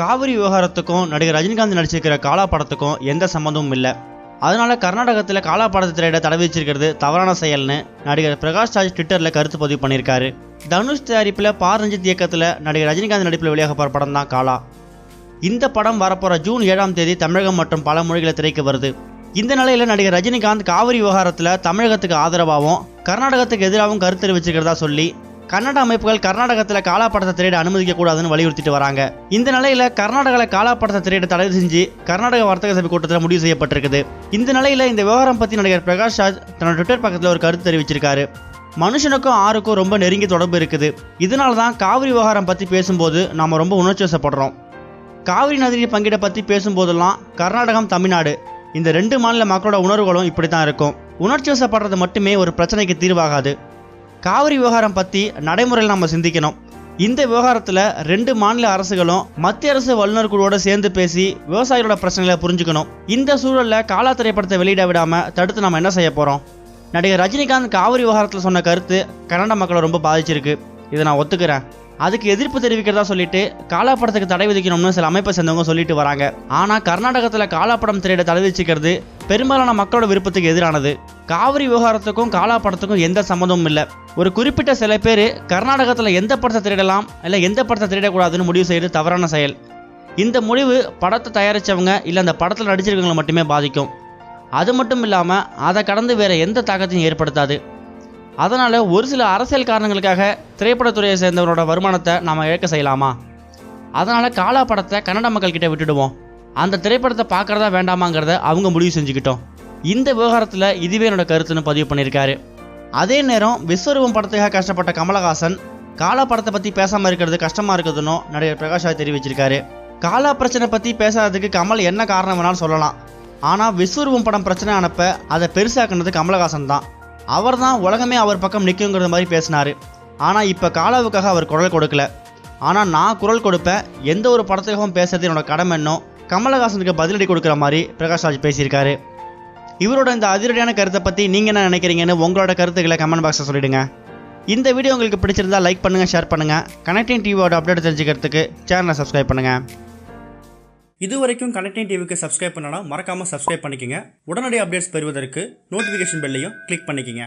காவிரி விவகாரத்துக்கும் நடிகர் ரஜினிகாந்த் நடிச்சிருக்கிற காலா படத்துக்கும் எந்த சம்மந்தமும் இல்லை. அதனால கர்நாடகத்தில் காலா படத்தை திரையிட தடை விதிச்சிருக்கிறது தவறான செயல்னு நடிகர் பிரகாஷ் ராஜ் ட்விட்டரில் கருத்து பதிவு பண்ணியிருக்காரு. தனுஷ் தயாரிப்பில் பாரஞ்சித் இயக்கத்தில் நடிகர் ரஜினிகாந்த் நடிப்பில் வெளியாக போகிற படம் தான் காலா. இந்த படம் வரப்போகிற ஜூன் ஏழாம் தேதி தமிழகம் மற்றும் பல மொழிகளை திரைக்கு வருது. இந்த நிலையில் நடிகர் ரஜினிகாந்த் காவிரி விவகாரத்தில் தமிழகத்துக்கு ஆதரவாகவும் கர்நாடகத்துக்கு எதிராகவும் கருத்து தெரிவிச்சிருக்கிறதா சொல்லி கன்னட அமைப்புகள் கர்நாடகத்தில் காலாப்படத்தை திரையிட அனுமதிக்கக்கூடாதுன்னு வலியுறுத்திட்டு வராங்க. இந்த நிலையில கர்நாடகாவில் காலாப்படத்தை திரையிட தடை செஞ்சு கர்நாடக வர்த்தக சபை கூட்டத்தில் முடிவு செய்யப்பட்டிருக்குது. இந்த நிலையில இந்த விவகாரம் பத்தி நடிகர் பிரகாஷ் ராஜ் தன்னோட ட்விட்டர் பக்கத்தில் ஒரு கருத்து தெரிவிச்சிருக்காரு. மனுஷனுக்கும் ஆறுக்கும் ரொம்ப நெருங்கிய தொடர்பு இருக்குது. இதனால தான் காவிரி விவகாரம் பற்றி பேசும்போது நாம ரொம்ப உணர்ச்சி வசப்படுறோம். காவிரி நதியை பங்கிட பற்றி பேசும்போதெல்லாம் கர்நாடகம் தமிழ்நாடு இந்த ரெண்டு மாநில மக்களோட உணர்வுகளும் இப்படி தான் இருக்கும். உணர்ச்சி வசப்படுறது மட்டுமே ஒரு பிரச்சனைக்கு தீர்வாகாது. காவிரி விவகாரம் பற்றி நடைமுறையில் நம்ம சிந்திக்கணும். இந்த விவகாரத்தில் ரெண்டு மாநில அரசுகளும் மத்திய அரசு வல்லுநர் குழுவோட சேர்ந்து பேசி விவசாயிகளோட பிரச்சனைகளை புரிஞ்சுக்கணும். இந்த சூழலில் காலா திரைப்படத்தை வெளியிட விடாமல் தடுத்து நம்ம என்ன செய்ய போகிறோம் நடிகர் ரஜினிகாந்த் காவிரி விவகாரத்தில் சொன்ன கருத்து கன்னட மக்களை ரொம்ப பாதிச்சிருக்கு. இதை நான் ஒத்துக்கிறேன். அதுக்கு எதிர்ப்பு தெரிவிக்கிறதா சொல்லிட்டு காலா படத்துக்கு தடை விதிக்கணும்னு சில அமைப்பை சேர்ந்தவங்க சொல்லிட்டு வராங்க. ஆனால் கர்நாடகத்தில் காலா படம் திரையிட தடை விதிச்சிக்கிறது பெரும்பாலான மக்களோட விருப்பத்துக்கு எதிரானது. காவிரி விவகாரத்துக்கும் காலா படத்துக்கும் எந்த சம்மந்தமும் இல்லை. ஒரு குறிப்பிட்ட சில பேர் கர்நாடகத்தில் எந்த படத்தை திருடலாம் இல்லை எந்த படத்தை திருடக்கூடாதுன்னு முடிவு செய்யறது தவறான செயல். இந்த முடிவு படத்தை தயாரித்தவங்க இல்லை அந்த படத்தில் நடிச்சிருக்கவங்களை மட்டுமே பாதிக்கும். அது மட்டும் இல்லாமல் அதை கடந்து வேற எந்த தாக்கத்தையும் ஏற்படுத்தாது. அதனால் ஒரு சில அரசியல் காரணங்களுக்காக திரைப்படத்துறையை சேர்ந்தவரோட வருமானத்தை நாம் இழக்க செய்யலாமா? அதனால் காலா படத்தை கன்னட மக்கள்கிட்ட விட்டுடுவோம். அந்த திரைப்படத்தை பார்க்குறதா வேண்டாமாங்கிறத அவங்க முடிவு செஞ்சுக்கிட்டோம். இந்த விவகாரத்தில் இதுவே என்னோட கருத்துன்னு பதிவு பண்ணியிருக்காரு. அதே நேரம் விஸ்வரூபம் படத்துக்காக கஷ்டப்பட்ட கமலஹாசன் காலா படத்தை பற்றி பேசாமல் இருக்கிறது கஷ்டமாக இருக்குதுன்னு நடிகர் பிரகாஷ் தெரிவிச்சிருக்காரு. காலா பிரச்சனை பற்றி பேசாததுக்கு கமல் என்ன காரணம் வேணாலும் சொல்லலாம். ஆனால் விஸ்வரூபம் படம் பிரச்சனை அனுப்ப அதை பெருசாக்குனது கமலஹாசன் தான். அவர் தான் உலகமே அவர் பக்கம் நிற்குங்கிற மாதிரி பேசினார். ஆனால் இப்போ காலாவுக்காக அவர் குரல் கொடுக்கல. ஆனால் நான் குரல் கொடுப்பேன் எந்த ஒரு படத்துக்காகவும் பேசுறது என்னோட கடமை என்னோ கமலஹாசனுக்கு பதிலடி கொடுக்குற மாதிரி பிரகாஷ் ராஜ் பேசியிருக்காரு. இவரோட இந்த அதிரடியான கருத்தை பற்றி நீங்கள் என்ன நினைக்கிறீங்கன்னு உங்களோட கருத்துக்களை கமெண்ட் பாக்ஸில் சொல்லிடுங்க. இந்த வீடியோ உங்களுக்கு பிடிச்சிருந்தா லைக் பண்ணுங்கள் ஷேர் பண்ணுங்கள் கனெக்டிங் டிவியோட அப்டேட் தெரிஞ்சுக்கிறதுக்கு சேனலை சப்ஸ்கிரைப் பண்ணுங்கள் இது வரைக்கும் கனெக்டிங் டிவிக்கு சப்ஸ்கிரைப் பண்ணனா மறக்காமல் சப்ஸ்கிரைப் பண்ணிக்கங்க. உடனடி அப்டேட்ஸ் பெறுவதற்கு நோட்டிஃபிகேஷன் பெல்லையும் கிளிக் பண்ணிக்கோங்க.